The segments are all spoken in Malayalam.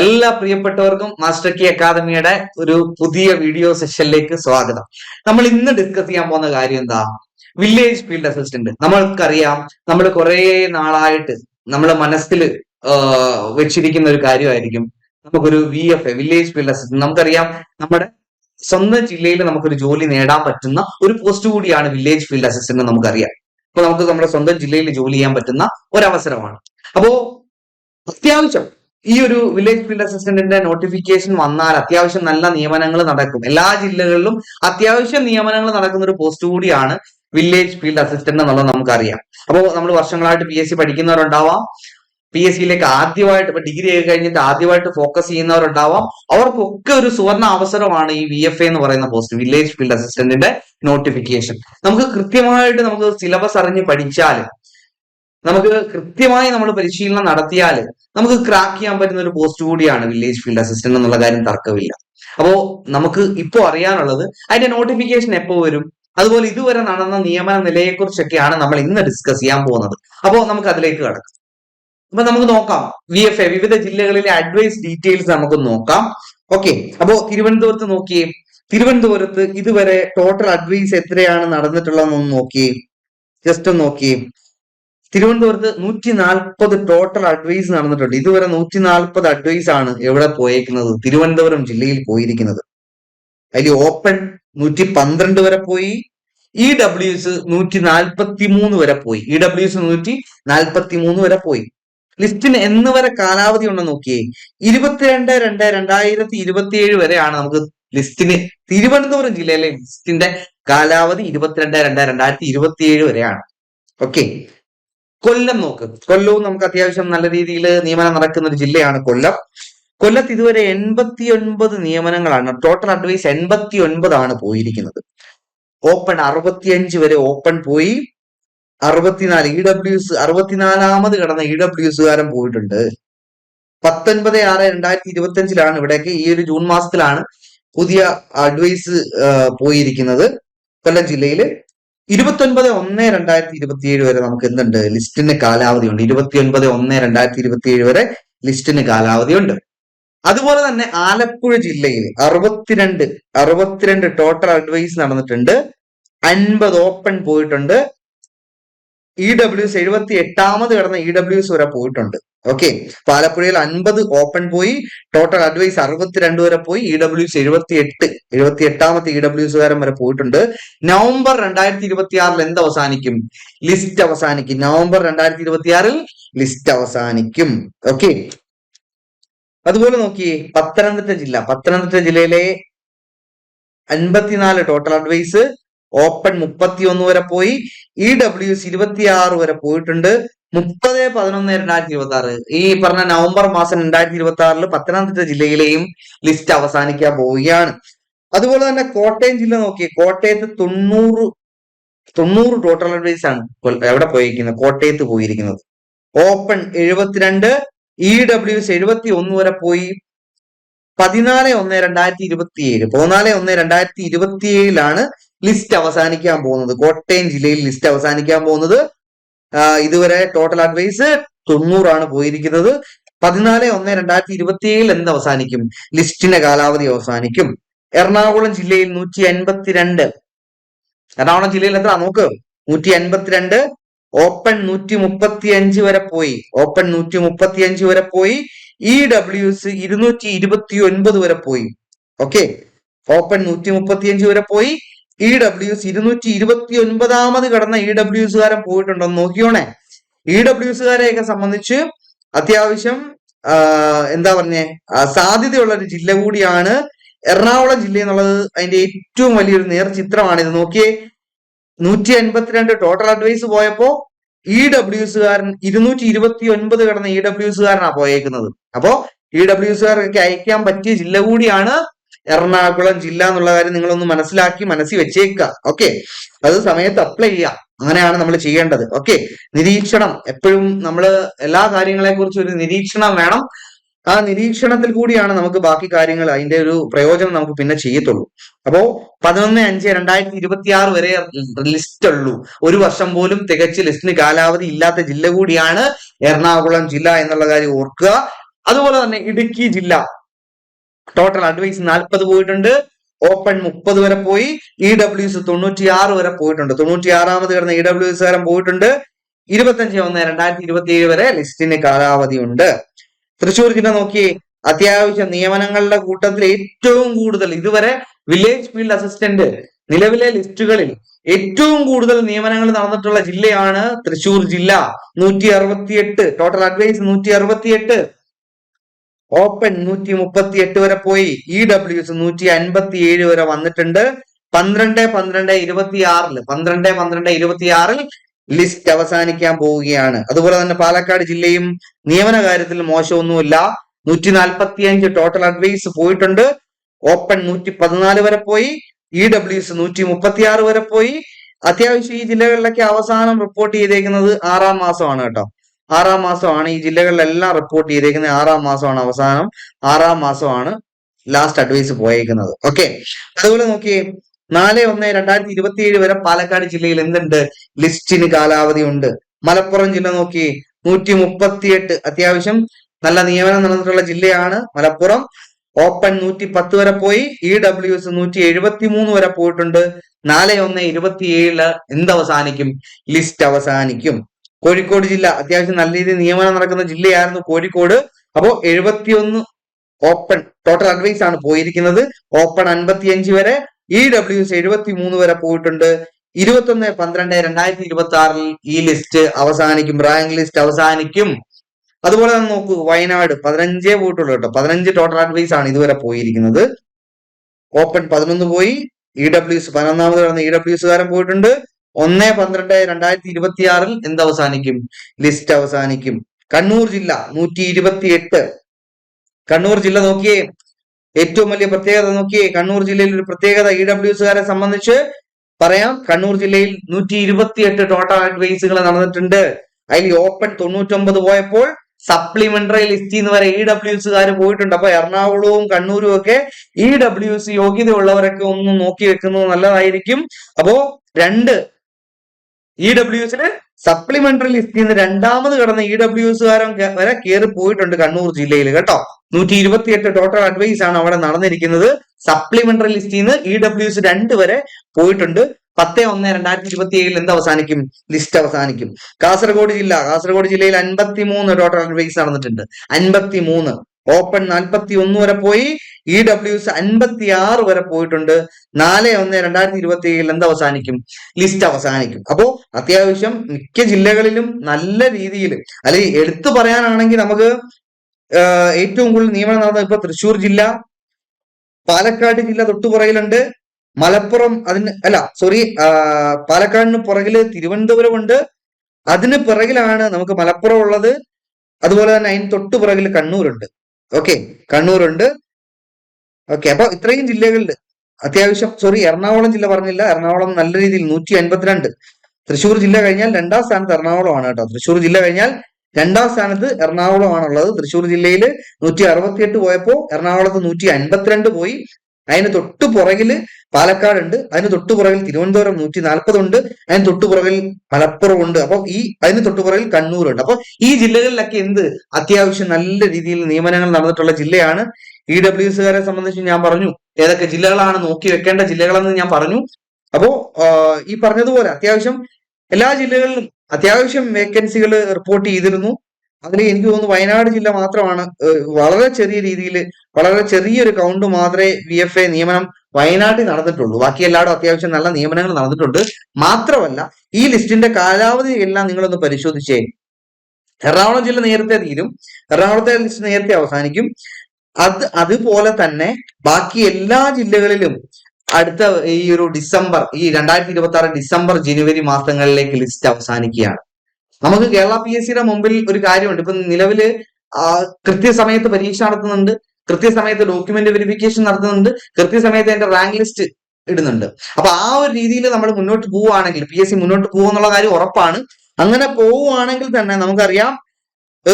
എല്ലാ പ്രിയപ്പെട്ടവർക്കും മാസ്റ്റർ കി അക്കാദമിയുടെ ഒരു പുതിയ വീഡിയോ സെഷനിലേക്ക് സ്വാഗതം. നമ്മൾ ഇന്ന് ഡിസ്കസ് ചെയ്യാൻ പോകുന്ന കാര്യം എന്താ? വില്ലേജ് ഫീൽഡ് അസിസ്റ്റന്റ് നമ്മൾക്കറിയാം നമ്മൾ കുറെ നാളായിട്ട് നമ്മളെ മനസ്സിൽ വെച്ചിരിക്കുന്ന ഒരു കാര്യമായിരിക്കും. നമുക്കൊരു V F A village field assistant നമുക്കറിയാം നമ്മുടെ സ്വന്തം ജില്ലയിൽ നമുക്കൊരു ജോലി നേടാൻ പറ്റുന്ന ഒരു പോസ്റ്റ് കൂടിയാണ് വില്ലേജ് ഫീൽഡ് അസിസ്റ്റന്റ് നമുക്കറിയാം. അപ്പൊ നമുക്ക് നമ്മുടെ സ്വന്തം ജില്ലയിൽ ജോലി ചെയ്യാൻ പറ്റുന്ന ഒരവസരമാണ്. അപ്പോ അത്യാവശ്യം ഈ ഒരു വില്ലേജ് ഫീൽഡ് അസിസ്റ്റന്റിന്റെ നോട്ടിഫിക്കേഷൻ വന്നാൽ അത്യാവശ്യം നല്ല നിയമനങ്ങൾ നടക്കും. എല്ലാ ജില്ലകളിലും അത്യാവശ്യം നിയമനങ്ങൾ നടക്കുന്ന ഒരു പോസ്റ്റ് കൂടിയാണ് വില്ലേജ് ഫീൽഡ് അസിസ്റ്റന്റ് എന്നുള്ളത് നമുക്കറിയാം. അപ്പോൾ നമ്മൾ വർഷങ്ങളായിട്ട് പി എസ് സി പഠിക്കുന്നവരുണ്ടാവാം. പി എസ് സിയിലേക്ക് ആദ്യമായിട്ട് ഇപ്പൊ ഡിഗ്രി ഒക്കെ കഴിഞ്ഞിട്ട് ആദ്യമായിട്ട് ഫോക്കസ് ചെയ്യുന്നവരുണ്ടാവാം. അവർക്കൊക്കെ ഒരു സുവർണ അവസരമാണ് ഈ വി എഫ് എ എന്ന് പറയുന്ന പോസ്റ്റ് വില്ലേജ് ഫീൽഡ് അസിസ്റ്റന്റിന്റെ നോട്ടിഫിക്കേഷൻ നമുക്ക് കൃത്യമായിട്ട് നമുക്ക് സിലബസ് അറിഞ്ഞ് പഠിച്ചാൽ നമുക്ക് കൃത്യമായി നമ്മൾ പരിശീലനം നടത്തിയാൽ നമുക്ക് ക്രാക്ക് ചെയ്യാൻ പറ്റുന്ന ഒരു പോസ്റ്റ് കൂടിയാണ് വില്ലേജ് ഫീൽഡ് അസിസ്റ്റന്റ് എന്നുള്ള കാര്യം തർക്കമില്ല. അപ്പോ നമുക്ക് ഇപ്പോൾ അറിയാനുള്ളത് അതിന്റെ നോട്ടിഫിക്കേഷൻ എപ്പോ വരും? അതുപോലെ ഇതുവരെ നടന്ന നിയമന നിലയെക്കുറിച്ചൊക്കെയാണ് നമ്മൾ ഇന്ന് ഡിസ്കസ് ചെയ്യാൻ പോകുന്നത്. അപ്പോൾ നമുക്ക് അതിലേക്ക് കടക്കാം. അപ്പൊ നമുക്ക് നോക്കാം. വി എഫ് എ വിവിധ ജില്ലകളിലെ അഡ്വൈസ് ഡീറ്റെയിൽസ് നമുക്ക് നോക്കാം. ഓക്കെ അപ്പോ തിരുവനന്തപുരത്ത് നോക്കിയേ. തിരുവനന്തപുരത്ത് ഇതുവരെ ടോട്ടൽ അഡ്വൈസ് എത്രയാണ് നടന്നിട്ടുള്ളതെന്ന് നോക്കിയേ. ജസ്റ്റ് ഒന്ന് നോക്കിയേ. തിരുവനന്തപുരത്ത് നൂറ്റി നാൽപ്പത് ടോട്ടൽ അഡ്വൈസ് നടന്നിട്ടുണ്ട്. ഇതുവരെ നൂറ്റി നാൽപ്പത് അഡ്വൈസ് ആണ് എവിടെ പോയേക്കുന്നത്? തിരുവനന്തപുരം ജില്ലയിൽ പോയിരിക്കുന്നത്. അതിൽ ഓപ്പൺ നൂറ്റി പന്ത്രണ്ട് വരെ പോയി. ഇ ഡബ്ല്യുസ് നൂറ്റി നാൽപ്പത്തി മൂന്ന് വരെ പോയി. ഇ ഡബ്ല്യുസ് നൂറ്റി നാൽപ്പത്തി മൂന്ന് വരെ പോയി. ലിസ്റ്റിന് എന്ന് വരെ കാലാവധി ഉണ്ടെന്ന് നോക്കിയേ? ഇരുപത്തിരണ്ട് രണ്ട് രണ്ടായിരത്തി ഇരുപത്തിയേഴ് വരെയാണ് നമുക്ക് ലിസ്റ്റിന് തിരുവനന്തപുരം ജില്ലയിലെ ലിസ്റ്റിന്റെ കാലാവധി ഇരുപത്തിരണ്ട് രണ്ട് രണ്ടായിരത്തി ഇരുപത്തിയേഴ് വരെയാണ്. ഓക്കെ കൊല്ലം നോക്ക്. കൊല്ലവും നമുക്ക് അത്യാവശ്യം നല്ല രീതിയിൽ നിയമനം നടക്കുന്ന ഒരു ജില്ലയാണ് കൊല്ലം. കൊല്ലത്ത് ഇതുവരെ എൺപത്തി ഒൻപത് നിയമനങ്ങളാണ്. ടോട്ടൽ അഡ്വൈസ് എൺപത്തി ഒൻപതാണ് പോയിരിക്കുന്നത്. ഓപ്പൺ അറുപത്തിയഞ്ച് വരെ ഓപ്പൺ പോയി. അറുപത്തിനാല് ഇ ഡബ്ല്യുസ് അറുപത്തിനാലാമത് കടന്ന ഇ ഡബ്ല്യുസുകാരൻ പോയിട്ടുണ്ട്. പത്തൊൻപത് ആറ് രണ്ടായിരത്തി ഇരുപത്തി അഞ്ചിലാണ് ഇവിടേക്ക് ഈ ഒരു ജൂൺ മാസത്തിലാണ് പുതിയ അഡ്വൈസ് പോയിരിക്കുന്നത്. കൊല്ലം ജില്ലയിൽ ഇരുപത്തി ഒൻപത് ഒന്ന് രണ്ടായിരത്തി ഇരുപത്തിയേഴ് വരെ നമുക്ക് എന്തുണ്ട്? ലിസ്റ്റിന് കാലാവധിയുണ്ട്. ഉണ്ട് ഇരുപത്തി ഒൻപത് ഒന്ന് രണ്ടായിരത്തി ഇരുപത്തിയേഴ് വരെ ലിസ്റ്റിന് കാലാവധിയുണ്ട്. അതുപോലെ തന്നെ ആലപ്പുഴ ജില്ലയിൽ അറുപത്തിരണ്ട് അറുപത്തിരണ്ട് ടോട്ടൽ അഡ്വൈസ് നടന്നിട്ടുണ്ട്. അൻപത് ഓപ്പൺ പോയിട്ടുണ്ട്. ഇ ഡബ്ല്യുസ് എഴുപത്തി എട്ടാമത് കടന്ന ഇ ഡബ്ല്യുസ് വരെ പോയിട്ടുണ്ട്. ഓക്കെ പാലപ്പുഴയിൽ അൻപത് ഓപ്പൺ പോയി. ടോട്ടൽ അഡ്വൈസ് അറുപത്തിരണ്ട് വരെ പോയി. ഇ ഡബ്ല്യുസ് എഴുപത്തി എട്ട് എഴുപത്തി എട്ടാമത്തെ ഇ ഡബ്ല്യുസുകാരൻ വരെ പോയിട്ടുണ്ട്. നവംബർ രണ്ടായിരത്തി ഇരുപത്തി ആറിൽ എന്ത് അവസാനിക്കും? ലിസ്റ്റ് അവസാനിക്കും. നവംബർ രണ്ടായിരത്തി ഇരുപത്തി ആറിൽ ലിസ്റ്റ് അവസാനിക്കും. ഓക്കെ അതുപോലെ നോക്കിയേ പത്തനംതിട്ട ജില്ല. പത്തനംതിട്ട ജില്ലയിലെ അൻപത്തിനാല് ടോട്ടൽ അഡ്വൈസ് ഓപ്പൺ മുപ്പത്തി ഒന്ന് വരെ പോയി. ഇ ഡബ്ല്യുസ് ഇരുപത്തി ആറ് വരെ പോയിട്ടുണ്ട്. മുപ്പത് പതിനൊന്ന് രണ്ടായിരത്തി ഇരുപത്തി ആറ് ഈ പറഞ്ഞ നവംബർ മാസം രണ്ടായിരത്തി ഇരുപത്തി ആറിൽ പത്തനംതിട്ട ജില്ലയിലെയും ലിസ്റ്റ് അവസാനിക്കാൻ പോവുകയാണ്. അതുപോലെ തന്നെ കോട്ടയം ജില്ല നോക്കിയേ കോട്ടയത്ത് തൊണ്ണൂറ് തൊണ്ണൂറ് ടോട്ടൽ അഡ്വൈസ് ആണ് എവിടെ പോയിരിക്കുന്നത്? കോട്ടയത്ത് പോയിരിക്കുന്നത്. ഓപ്പൺ എഴുപത്തിരണ്ട് ഇ ഡബ്ല്യു എസ് എഴുപത്തി ഒന്ന് വരെ പോയി. പതിനാല് ഒന്ന് രണ്ടായിരത്തി ഇരുപത്തി ഏഴ് പതിനാല് ഒന്ന് രണ്ടായിരത്തി ഇരുപത്തി ഏഴിലാണ് ലിസ്റ്റ് അവസാനിക്കാൻ പോകുന്നത്. കോട്ടയം ജില്ലയിൽ ലിസ്റ്റ് അവസാനിക്കാൻ പോകുന്നത്. ഇതുവരെ ടോട്ടൽ അഡ്വൈസ് തൊണ്ണൂറാണ് പോയിരിക്കുന്നത്. പതിനാല് ഒന്ന് രണ്ടായിരത്തി ഇരുപത്തി ഏഴിൽ എന്ത് അവസാനിക്കും. ലിസ്റ്റിന്റെ കാലാവധി അവസാനിക്കും. എറണാകുളം ജില്ലയിൽ നൂറ്റി അൻപത്തിരണ്ട് എറണാകുളം ജില്ലയിൽ എത്ര? നോക്ക്. നൂറ്റി അൻപത്തിരണ്ട് ഓപ്പൺ നൂറ്റി മുപ്പത്തി അഞ്ച് വരെ പോയി. ഓപ്പൺ നൂറ്റി മുപ്പത്തി അഞ്ച് വരെ പോയി. ഇ ഡബ്ല്യുസ് ഇരുന്നൂറ്റി ഇരുപത്തി ഒൻപത് വരെ പോയി. ഓക്കെ. ഓപ്പൺ നൂറ്റി മുപ്പത്തി അഞ്ച് വരെ പോയി. ഇ ഡബ്ല്യുസ് ഇരുന്നൂറ്റി ഇരുപത്തി ഒൻപതാമത് കടന്ന ഇ ഡബ്ല്യുസുകാരൻ പോയിട്ടുണ്ടോ നോക്കിയോണേ. ഇ ഡബ്ല്യുസുകാരെയൊക്കെ സംബന്ധിച്ച് അത്യാവശ്യം എന്താ പറഞ്ഞേ സാധ്യതയുള്ള ഒരു ജില്ല കൂടിയാണ് എറണാകുളം ജില്ല എന്നുള്ളത് അതിന്റെ ഏറ്റവും വലിയൊരു നേർ ചിത്രമാണ് ഇത് നോക്കിയേ നൂറ്റി അൻപത്തിരണ്ട് ടോട്ടൽ അഡ്വൈസ് പോയപ്പോ ഇ ഡബ്ല്യുസുകാരൻ ഇരുന്നൂറ്റി ഇരുപത്തി ഒൻപത് കടന്ന ഇ ഡബ്ല്യുസുകാരനാണ് പോയേക്കുന്നത്. അപ്പോ ഇ ഡബ്ല്യുസുകാർക്ക് അയക്കാൻ പറ്റിയ ജില്ല കൂടിയാണ് എറണാകുളം ജില്ല എന്നുള്ള കാര്യം നിങ്ങളൊന്ന് മനസ്സിലാക്കി മനസ്സിൽ വെച്ചേക്കുക. ഓക്കെ അത് സമയത്ത് അപ്ലൈ ചെയ്യുക. അങ്ങനെയാണ് നമ്മൾ ചെയ്യേണ്ടത്. ഓക്കെ നിരീക്ഷണം. എപ്പോഴും നമ്മൾ എല്ലാ കാര്യങ്ങളെ കുറിച്ച് ഒരു നിരീക്ഷണം വേണം. ആ നിരീക്ഷണത്തിൽ കൂടിയാണ് നമുക്ക് ബാക്കി കാര്യങ്ങൾ അതിന്റെ ഒരു പ്രയോജനം നമുക്ക് പിന്നെ ചെയ്യത്തുള്ളൂ. അപ്പോ പതിനൊന്ന് അഞ്ച് രണ്ടായിരത്തി ഇരുപത്തി ആറ് വരെ ലിസ്റ്റ് ഉള്ളൂ. ഒരു വർഷം പോലും തികച്ച് ലിസ്റ്റിന് കാലാവധി ഇല്ലാത്ത ജില്ല കൂടിയാണ് എറണാകുളം ജില്ല എന്നുള്ള കാര്യം ഓർക്കുക. അതുപോലെ തന്നെ ഇടുക്കി ജില്ല. ടോട്ടൽ അഡ്വൈസ് നാൽപ്പത് പോയിട്ടുണ്ട്. ഓപ്പൺ മുപ്പത് വരെ പോയി. ഇ ഡബ്ല്യു എസ് തൊണ്ണൂറ്റിയാറ് വരെ പോയിട്ടുണ്ട്. തൊണ്ണൂറ്റി ആറാമത് കിടന്ന ഇ ഡബ്ല്യു എസ് കാരൻ പോയിട്ടുണ്ട്. ഇരുപത്തഞ്ച് ഒന്ന് രണ്ടായിരത്തി ഇരുപത്തി ഏഴ് വരെ ലിസ്റ്റിന് കാലാവധി ഉണ്ട്. തൃശ്ശൂർ ജില്ല നോക്കി. അത്യാവശ്യ നിയമനങ്ങളുടെ കൂട്ടത്തിൽ ഏറ്റവും കൂടുതൽ ഇതുവരെ വില്ലേജ് ഫീൽഡ് അസിസ്റ്റന്റ് നിലവിലെ ലിസ്റ്റുകളിൽ ഏറ്റവും കൂടുതൽ നിയമനങ്ങൾ നടന്നിട്ടുള്ള ജില്ലയാണ് തൃശൂർ ജില്ല. നൂറ്റി അറുപത്തിയെട്ട് ടോട്ടൽ അഡ്വൈസ് നൂറ്റി അറുപത്തിയെട്ട് ഓപ്പൺ നൂറ്റി മുപ്പത്തി എട്ട് വരെ പോയി. ഇ ഡബ്ല്യു എസ് നൂറ്റി അൻപത്തി ഏഴ് വരെ വന്നിട്ടുണ്ട്. പന്ത്രണ്ട് പന്ത്രണ്ട് ഇരുപത്തി ആറിൽ പന്ത്രണ്ട് പന്ത്രണ്ട് ഇരുപത്തി ആറിൽ ലിസ്റ്റ് അവസാനിക്കാൻ പോവുകയാണ്. അതുപോലെ തന്നെ പാലക്കാട് ജില്ലയും നിയമന കാര്യത്തിൽ മോശമൊന്നുമില്ല. നൂറ്റി നാൽപ്പത്തി അഞ്ച് ടോട്ടൽ അഡ്വൈസ് പോയിട്ടുണ്ട്. ഓപ്പൺ നൂറ്റി പതിനാല് വരെ പോയി. ഇ ഡബ്ല്യു എസ് നൂറ്റി മുപ്പത്തി ആറ് വരെ പോയി. അത്യാവശ്യം ഈ ജില്ലകളിലൊക്കെ അവസാനം റിപ്പോർട്ട് ചെയ്തേക്കുന്നത് ആറാം മാസമാണ് കേട്ടോ. ആറാം മാസമാണ് ഈ ജില്ലകളിലെല്ലാം റിപ്പോർട്ട് ചെയ്തേക്കുന്നത്. ആറാം മാസമാണ് അവസാനം. ആറാം മാസമാണ് ലാസ്റ്റ് അഡ്വൈസ് പോയേക്കുന്നത്. ഓക്കെ അതുപോലെ നോക്കിയേ നാല് ഒന്ന് രണ്ടായിരത്തി ഇരുപത്തി ഏഴ് വരെ പാലക്കാട് ജില്ലയിൽ എന്തുണ്ട്? ലിസ്റ്റിന് കാലാവധി ഉണ്ട്. മലപ്പുറം ജില്ല നോക്കി നൂറ്റി മുപ്പത്തിയെട്ട് അത്യാവശ്യം നല്ല നിയമനം നടന്നിട്ടുള്ള ജില്ലയാണ് മലപ്പുറം. ഓപ്പൺ നൂറ്റി പത്ത് വരെ പോയി. ഇ ഡബ്ല്യു എസ് നൂറ്റി എഴുപത്തി മൂന്ന് വരെ പോയിട്ടുണ്ട്. നാല് ഒന്ന് ഇരുപത്തിയേഴിൽ എന്ത് അവസാനിക്കും? ലിസ്റ്റ് അവസാനിക്കും. കോഴിക്കോട് ജില്ല. അത്യാവശ്യം നല്ല രീതിയിൽ നിയമനം നടക്കുന്ന ജില്ലയായിരുന്നു കോഴിക്കോട്. അപ്പോ എഴുപത്തിയൊന്ന് ഓപ്പൺ ടോട്ടൽ അഡ്വൈസ് ആണ് പോയിരിക്കുന്നത്. ഓപ്പൺ അൻപത്തിയഞ്ച് വരെ ഇ ഡബ്ല്യു എസ് എഴുപത്തി മൂന്ന് വരെ പോയിട്ടുണ്ട്. ഇരുപത്തൊന്ന് പന്ത്രണ്ട് രണ്ടായിരത്തി ഇരുപത്തി ആറിൽ ഈ ലിസ്റ്റ് അവസാനിക്കും. റാങ്ക് ലിസ്റ്റ് അവസാനിക്കും. അതുപോലെ തന്നെ നോക്കൂ വയനാട് പതിനഞ്ചേ പോയിട്ടുള്ളൂ കേട്ടോ. പതിനഞ്ച് ടോട്ടൽ അഡ്വൈസ് ആണ് ഇതുവരെ പോയിരിക്കുന്നത്. ഓപ്പൺ പതിനൊന്ന് പോയി. ഇ ഡബ്ല്യു എസ് പതിനൊന്നാമത് കടന്ന് ഇ ഡബ്ല്യു എസുകാരൻ പോയിട്ടുണ്ട്. ഒന്ന് പന്ത്രണ്ട് രണ്ടായിരത്തി ഇരുപത്തി ആറിൽ എന്ത് അവസാനിക്കും? ലിസ്റ്റ് അവസാനിക്കും. കണ്ണൂർ ജില്ല നൂറ്റി ഇരുപത്തി എട്ട് കണ്ണൂർ ജില്ല നോക്കിയേ. ഏറ്റവും വലിയ പ്രത്യേകത നോക്കിയേ. കണ്ണൂർ ജില്ലയിൽ ഒരു പ്രത്യേകത ഇ ഡബ്ല്യു എസുകാരെ സംബന്ധിച്ച് പറയാം. കണ്ണൂർ ജില്ലയിൽ നൂറ്റി ഇരുപത്തിയെട്ട് ടോട്ടൽ അഡ്വൈസുകൾ നടന്നിട്ടുണ്ട്. അതിൽ ഓപ്പൺ തൊണ്ണൂറ്റൊമ്പത് പോയപ്പോൾ സപ്ലിമെന്ററി ലിസ്റ്റിൽ നിന്ന് വരെ ഇ ഡബ്ല്യു എസുകാർ പോയിട്ടുണ്ട്. അപ്പൊ എറണാകുളവും കണ്ണൂരും ഒക്കെ ഇ ഡബ്ല്യു എസ് യോഗ്യതയുള്ളവരൊക്കെ ഒന്ന് നോക്കി വെക്കുന്നത് നല്ലതായിരിക്കും. അപ്പോ രണ്ട് ഇ ഡബ്ല്യു എസിൽ സപ്ലിമെന്ററി ലിസ്റ്റിൽ നിന്ന് രണ്ടാമത് കടന്ന ഇ ഡബ്ല്യു എസുകാരൻ വരെ കയറി പോയിട്ടുണ്ട് കണ്ണൂർ ജില്ലയിൽ കേട്ടോ. നൂറ്റി ഇരുപത്തിയെട്ട് ടോട്ടൽ അഡ്വൈസ് ആണ് അവിടെ നടന്നിരിക്കുന്നത്. സപ്ലിമെന്ററി ലിസ്റ്റിൽ നിന്ന് ഇ ഡബ്ല്യു എസ് രണ്ട് വരെ പോയിട്ടുണ്ട്. പത്ത് ഒന്ന് രണ്ടായിരത്തി ഇരുപത്തി ഏഴിൽ എന്ത് അവസാനിക്കും? ലിസ്റ്റ് അവസാനിക്കും. കാസർഗോഡ് ജില്ല. കാസർഗോഡ് ജില്ലയിൽ അൻപത്തി മൂന്ന് ടോട്ടൽ അഡ്വൈസ് നടന്നിട്ടുണ്ട്. അൻപത്തി മൂന്ന് ഓപ്പൺ നാൽപ്പത്തി ഒന്ന് വരെ പോയി. ഇ ഡബ്ല്യു എസ് അൻപത്തി ആറ് വരെ പോയിട്ടുണ്ട്. നാല് ഒന്ന് രണ്ടായിരത്തി ഇരുപത്തി ഏഴിൽ എന്ത് അവസാനിക്കും? ലിസ്റ്റ് അവസാനിക്കും. അപ്പോൾ അത്യാവശ്യം മിക്ക ജില്ലകളിലും നല്ല രീതിയിൽ അല്ലെങ്കിൽ എടുത്തു പറയാനാണെങ്കിൽ നമുക്ക് ഏറ്റവും കൂടുതൽ നിയമനം നടന്നത് ഇപ്പൊ തൃശ്ശൂർ ജില്ല പാലക്കാട് ജില്ല തൊട്ടുപുറകിലുണ്ട് മലപ്പുറം അതിന് അല്ല സോറി പാലക്കാടിന് പുറകിൽ തിരുവനന്തപുരം ഉണ്ട്. അതിന് പിറകിലാണ് നമുക്ക് മലപ്പുറം ഉള്ളത്. അതുപോലെ തന്നെ അതിന് തൊട്ടു പുറകിൽ കണ്ണൂരുണ്ട്. ഓക്കെ കണ്ണൂരുണ്ട്. ഓക്കെ അപ്പൊ ഇത്രയും ജില്ലകളിൽ അത്യാവശ്യം സോറി എറണാകുളം ജില്ല പറഞ്ഞില്ല. എറണാകുളം നല്ല രീതിയിൽ നൂറ്റി അൻപത്തിരണ്ട്. തൃശ്ശൂർ ജില്ല കഴിഞ്ഞാൽ രണ്ടാം സ്ഥാനത്ത് എറണാകുളമാണ് കേട്ടോ. തൃശ്ശൂർ ജില്ല കഴിഞ്ഞാൽ രണ്ടാം സ്ഥാനത്ത് എറണാകുളമാണുള്ളത്. തൃശ്ശൂർ ജില്ലയിൽ നൂറ്റി അറുപത്തിയെട്ട് പോയപ്പോ എറണാകുളത്ത് നൂറ്റി അൻപത്തിരണ്ട് പോയി. അതിന് തൊട്ടു പുറകിൽ പാലക്കാട് ഉണ്ട് അതിന് തൊട്ടു പുറകിൽ തിരുവനന്തപുരം നൂറ്റി നാൽപ്പത് ഉണ്ട് അതിന് തൊട്ടു പുറകിൽ മലപ്പുറം ഉണ്ട് അപ്പൊ ഈ അതിന് തൊട്ടു പുറകിൽ കണ്ണൂരുണ്ട്. അപ്പൊ ഈ ജില്ലകളിലൊക്കെ എന്ത്? അത്യാവശ്യം നല്ല രീതിയിൽ നിയമനങ്ങൾ നടന്നിട്ടുള്ള ജില്ലയാണ് ഇ ഡബ്ല്യു എസുകാരെ സംബന്ധിച്ച് ഞാൻ പറഞ്ഞു. ഏതൊക്കെ ജില്ലകളാണ് നോക്കി വെക്കേണ്ട ജില്ലകളെന്ന് ഞാൻ പറഞ്ഞു. അപ്പോ ഈ പറഞ്ഞതുപോലെ അത്യാവശ്യം എല്ലാ ജില്ലകളിലും അത്യാവശ്യം വേക്കൻസികൾ റിപ്പോർട്ട് ചെയ്തിരുന്നു. അതിൽ എനിക്ക് തോന്നുന്നു വയനാട് ജില്ല മാത്രമാണ് വളരെ ചെറിയ രീതിയിൽ വളരെ ചെറിയൊരു കൗണ്ട് മാത്രമേ വി എഫ് എ നിയമനം വയനാട്ടിൽ നടന്നിട്ടുള്ളൂ. ബാക്കി എല്ലായിടും അത്യാവശ്യം നല്ല നിയമനങ്ങൾ നടന്നിട്ടുണ്ട്. മാത്രമല്ല ഈ ലിസ്റ്റിന്റെ കാലാവധി എല്ലാം നിങ്ങളൊന്ന് പരിശോധിച്ചേ. എറണാകുളം ജില്ല നേരത്തെ തീരും. എറണാകുളത്തെ ലിസ്റ്റ് നേരത്തെ അവസാനിക്കും. അത് അതുപോലെ തന്നെ ബാക്കി എല്ലാ ജില്ലകളിലും അടുത്ത ഈ ഒരു ഡിസംബർ ഈ രണ്ടായിരത്തി ഇരുപത്തി ആറ് ഡിസംബർ ജനുവരി മാസങ്ങളിലേക്ക് ലിസ്റ്റ് അവസാനിക്കുകയാണ്. നമുക്ക് കേരള പി എസ് സിയുടെ മുമ്പിൽ ഒരു കാര്യമുണ്ട്. ഇപ്പൊ നിലവിൽ കൃത്യസമയത്ത് പരീക്ഷ നടത്തുന്നുണ്ട് കൃത്യസമയത്ത് ഡോക്യുമെന്റ് വെരിഫിക്കേഷൻ നടത്തുന്നുണ്ട് കൃത്യസമയത്ത് അതിന്റെ റാങ്ക് ലിസ്റ്റ് ഇടുന്നുണ്ട്. അപ്പൊ ആ ഒരു രീതിയിൽ നമ്മൾ മുന്നോട്ട് പോവുകയാണെങ്കിൽ പി എസ് സി മുന്നോട്ട് പോകുന്നുള്ള കാര്യം ഉറപ്പാണ്. അങ്ങനെ പോവുകയാണെങ്കിൽ തന്നെ നമുക്കറിയാം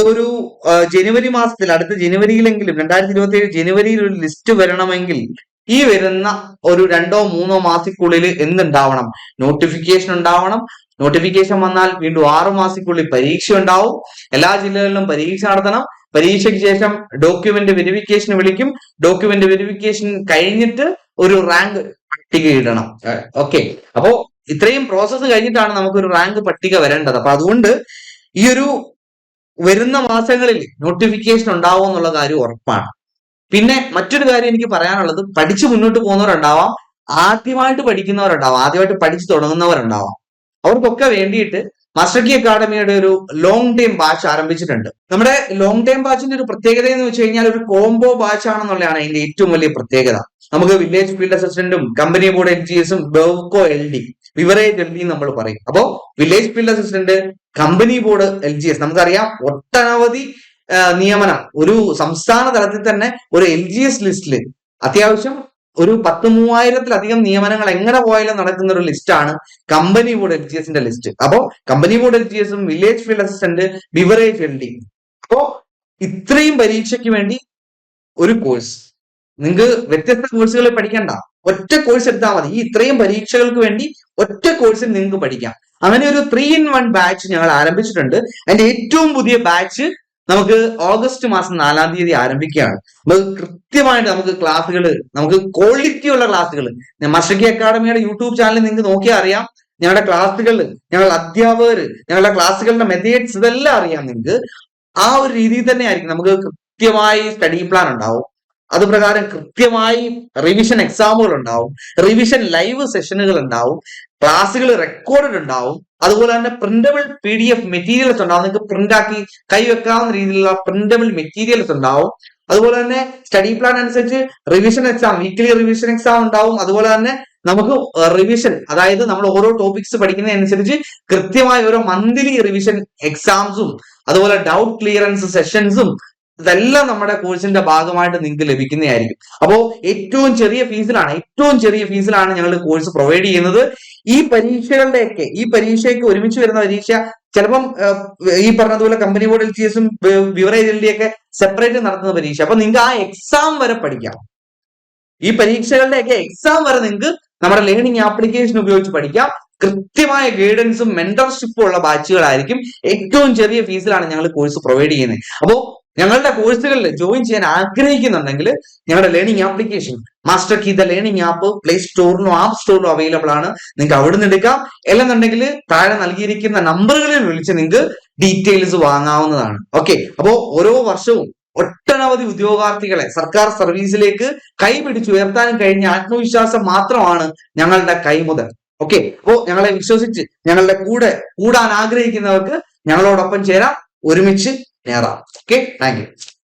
ഒരു ജനുവരി മാസത്തിൽ അടുത്ത ജനുവരിയിലെങ്കിലും രണ്ടായിരത്തി ഇരുപത്തി ഏഴ് ജനുവരിയിൽ ഒരു ലിസ്റ്റ് വരണമെങ്കിൽ ഈ വരുന്ന ഒരു രണ്ടോ മൂന്നോ മാസിക്കുള്ളിൽ എന്തുണ്ടാവണം? നോട്ടിഫിക്കേഷൻ ഉണ്ടാവണം. നോട്ടിഫിക്കേഷൻ വന്നാൽ വീണ്ടും ആറു മാസിക്കുള്ളിൽ പരീക്ഷ ഉണ്ടാവും. എല്ലാ ജില്ലകളിലും പരീക്ഷ നടത്തണം. പരീക്ഷയ്ക്ക് ശേഷം ഡോക്യുമെന്റ് വെരിഫിക്കേഷൻ വിളിക്കും. ഡോക്യുമെന്റ് വെരിഫിക്കേഷൻ കഴിഞ്ഞിട്ട് ഒരു റാങ്ക് പട്ടിക ഇടണം. ഓക്കെ അപ്പോ ഇത്രയും പ്രോസസ്സ് കഴിഞ്ഞിട്ടാണ് നമുക്ക് ഒരു റാങ്ക് പട്ടിക വരേണ്ടത്. അപ്പൊ അതുകൊണ്ട് ഈ ഒരു വരുന്ന മാസങ്ങളിൽ നോട്ടിഫിക്കേഷൻ ഉണ്ടാവും എന്നുള്ള കാര്യം ഉറപ്പാണ്. പിന്നെ മറ്റൊരു കാര്യം എനിക്ക് പറയാനുള്ളത് പഠിച്ചു മുന്നോട്ട് പോകുന്നവരുണ്ടാവാം ആദ്യമായിട്ട് പഠിക്കുന്നവരുണ്ടാവാം ആദ്യമായിട്ട് പഠിച്ചു തുടങ്ങുന്നവരുണ്ടാവാം. അവർക്കൊക്കെ വേണ്ടിയിട്ട് മാസ്റ്റർ കി അക്കാഡമിയുടെ ഒരു ലോങ് ടൈം ബാച്ച് ആരംഭിച്ചിട്ടുണ്ട്. നമ്മുടെ ലോങ് ടൈം ബാച്ചിന്റെ ഒരു പ്രത്യേകത എന്ന് വെച്ച് കഴിഞ്ഞാൽ ഒരു കോംബോ ബാച്ച് ആണെന്നുള്ളതാണ് അതിന്റെ ഏറ്റവും വലിയ പ്രത്യേകത. നമുക്ക് വില്ലേജ് ഫീൽഡ് അസിസ്റ്റന്റും കമ്പനി ബോർഡ് എൻ ജി എസും Bevco L D beverage L D നമ്മൾ പറയും. അപ്പോ village field assistant company board L G S നമുക്കറിയാം ഒട്ടനവധി നിയമനം. ഒരു സംസ്ഥാന തലത്തിൽ തന്നെ ഒരു എൽ ജി എസ് ലിസ്റ്റിൽ അത്യാവശ്യം ഒരു പത്ത് മൂവായിരത്തിലധികം നിയമനങ്ങൾ എങ്ങനെ പോയാലും നടക്കുന്ന ഒരു ലിസ്റ്റാണ് കമ്പനി ബോർഡ് എൽ ജി എസിന്റെ ലിസ്റ്റ് അപ്പോ കമ്പനി ബോർഡ് എൽ ജി എസും village field assistant beverage L D അപ്പോ ഇത്രയും പരീക്ഷയ്ക്ക് വേണ്ടി ഒരു കോഴ്സ് നിങ്ങൾക്ക് വ്യത്യസ്ത കോഴ്സുകൾ പഠിക്കണ്ട. ഒറ്റ കോഴ്സ് എടുത്താൽ മതി. ഈ ഇത്രയും പരീക്ഷകൾക്ക് വേണ്ടി ഒറ്റ കോഴ്സിൽ നിങ്ങൾക്ക് പഠിക്കാം. അങ്ങനെ ഒരു ത്രീ ഇൻ വൺ ബാച്ച് ഞങ്ങൾ ആരംഭിച്ചിട്ടുണ്ട്. അതിന്റെ ഏറ്റവും പുതിയ ബാച്ച് നമുക്ക് ഓഗസ്റ്റ് മാസം നാലാം തീയതി ആരംഭിക്കുകയാണ്. നമുക്ക് കൃത്യമായിട്ട് നമുക്ക് ക്ലാസ്സുകൾ നമുക്ക് ക്വാളിറ്റി ഉള്ള ക്ലാസ്സുകൾ മഷക്കി അക്കാഡമിയുടെ യൂട്യൂബ് ചാനൽ നിങ്ങൾക്ക് നോക്കിയാൽ അറിയാം. ഞങ്ങളുടെ ക്ലാസ്സുകൾ ഞങ്ങളുടെ അധ്യാപകർ ഞങ്ങളുടെ ക്ലാസ്സുകളുടെ മെത്തേഡ്സ് ഇതെല്ലാം അറിയാം നിങ്ങൾക്ക്. ആ ഒരു രീതിയിൽ തന്നെ ആയിരിക്കും നമുക്ക് കൃത്യമായി സ്റ്റഡി പ്ലാൻ ഉണ്ടാവും. അത് പ്രകാരം കൃത്യമായി റിവിഷൻ എക്സാമുകൾ ഉണ്ടാവും. റിവിഷൻ ലൈവ് സെഷനുകൾ ഉണ്ടാവും. ക്ലാസ്സുകൾ റെക്കോർഡഡ് ഉണ്ടാവും. അതുപോലെ തന്നെ printable P D F materials ഉണ്ടാവും. നിങ്ങൾക്ക് പ്രിന്റ് ആക്കി കൈവെക്കാവുന്ന രീതിയിലുള്ള പ്രിന്റബിൾ മെറ്റീരിയൽസ് ഉണ്ടാവും. അതുപോലെ തന്നെ സ്റ്റഡി പ്ലാൻ അനുസരിച്ച് revision exam weekly revision exam ഉണ്ടാവും. അതുപോലെ തന്നെ നമുക്ക് റിവിഷൻ അതായത് നമ്മൾ ഓരോ ടോപ്പിക്സ് പഠിക്കുന്നതനുസരിച്ച് കൃത്യമായ ഓരോ മന്ത്ലി റിവിഷൻ എക്സാംസും അതുപോലെ ഡൗട്ട് ക്ലിയറൻസ് സെഷൻസും ഇതെല്ലാം നമ്മുടെ കോഴ്സിന്റെ ഭാഗമായിട്ട് നിങ്ങൾക്ക് ലഭിക്കുന്നതായിരിക്കും. അപ്പോൾ ഏറ്റവും ചെറിയ ഫീസിലാണ് ഏറ്റവും ചെറിയ ഫീസിലാണ് ഞങ്ങൾ കോഴ്സ് പ്രൊവൈഡ് ചെയ്യുന്നത്. ഈ പരീക്ഷകളുടെയൊക്കെ ഈ പരീക്ഷയ്ക്ക് ഒരുമിച്ച് വരുന്ന പരീക്ഷ ചിലപ്പം ഈ പറഞ്ഞതുപോലെ കമ്പനി ബോർഡ് എൽ ടി എസും വിവര എൽ സെപ്പറേറ്റ് നടത്തുന്ന പരീക്ഷ. അപ്പൊ നിങ്ങൾക്ക് ആ എക്സാം വരെ പഠിക്കാം. ഈ പരീക്ഷകളുടെയൊക്കെ എക്സാം വരെ നിങ്ങൾക്ക് നമ്മുടെ ലേണിംഗ് ആപ്ലിക്കേഷൻ ഉപയോഗിച്ച് പഠിക്കാം. കൃത്യമായ ഗൈഡൻസും മെന്റർഷിപ്പും ഉള്ള ബാച്ചുകളായിരിക്കും ഏറ്റവും ചെറിയ ഫീസിലാണ് ഞങ്ങൾ കോഴ്സ് പ്രൊവൈഡ് ചെയ്യുന്നത്. അപ്പോൾ ഞങ്ങളുടെ കോഴ്സുകളിൽ ജോയിൻ ചെയ്യാൻ ആഗ്രഹിക്കുന്നുണ്ടെങ്കിൽ ഞങ്ങളുടെ learning application master key the learning app play സ്റ്റോറിനോ app സ്റ്റോറിനോ അവൈലബിൾ ആണ്. നിങ്ങൾക്ക് അവിടെ നിന്ന് എടുക്കാം. അല്ലെന്നുണ്ടെങ്കിൽ താഴെ നൽകിയിരിക്കുന്ന നമ്പറുകളിൽ വിളിച്ച് നിങ്ങൾക്ക് ഡീറ്റെയിൽസ് വാങ്ങാവുന്നതാണ്. ഓക്കെ അപ്പോൾ ഓരോ വർഷവും ഒട്ടനവധി ഉദ്യോഗാർത്ഥികളെ സർക്കാർ സർവീസിലേക്ക് കൈപിടിച്ചുയർത്താനും കഴിഞ്ഞ ആത്മവിശ്വാസം മാത്രമാണ് ഞങ്ങളുടെ കൈമുതൽ ഓക്കെ അപ്പോ ഞങ്ങളെ വിശ്വസിച്ച് ഞങ്ങളുടെ കൂടെ കൂടാൻ ആഗ്രഹിക്കുന്നവർക്ക് ഞങ്ങളോടൊപ്പം ചേരാം. ഒരുമിച്ച് നേറാം ഓക്കെ താങ്ക്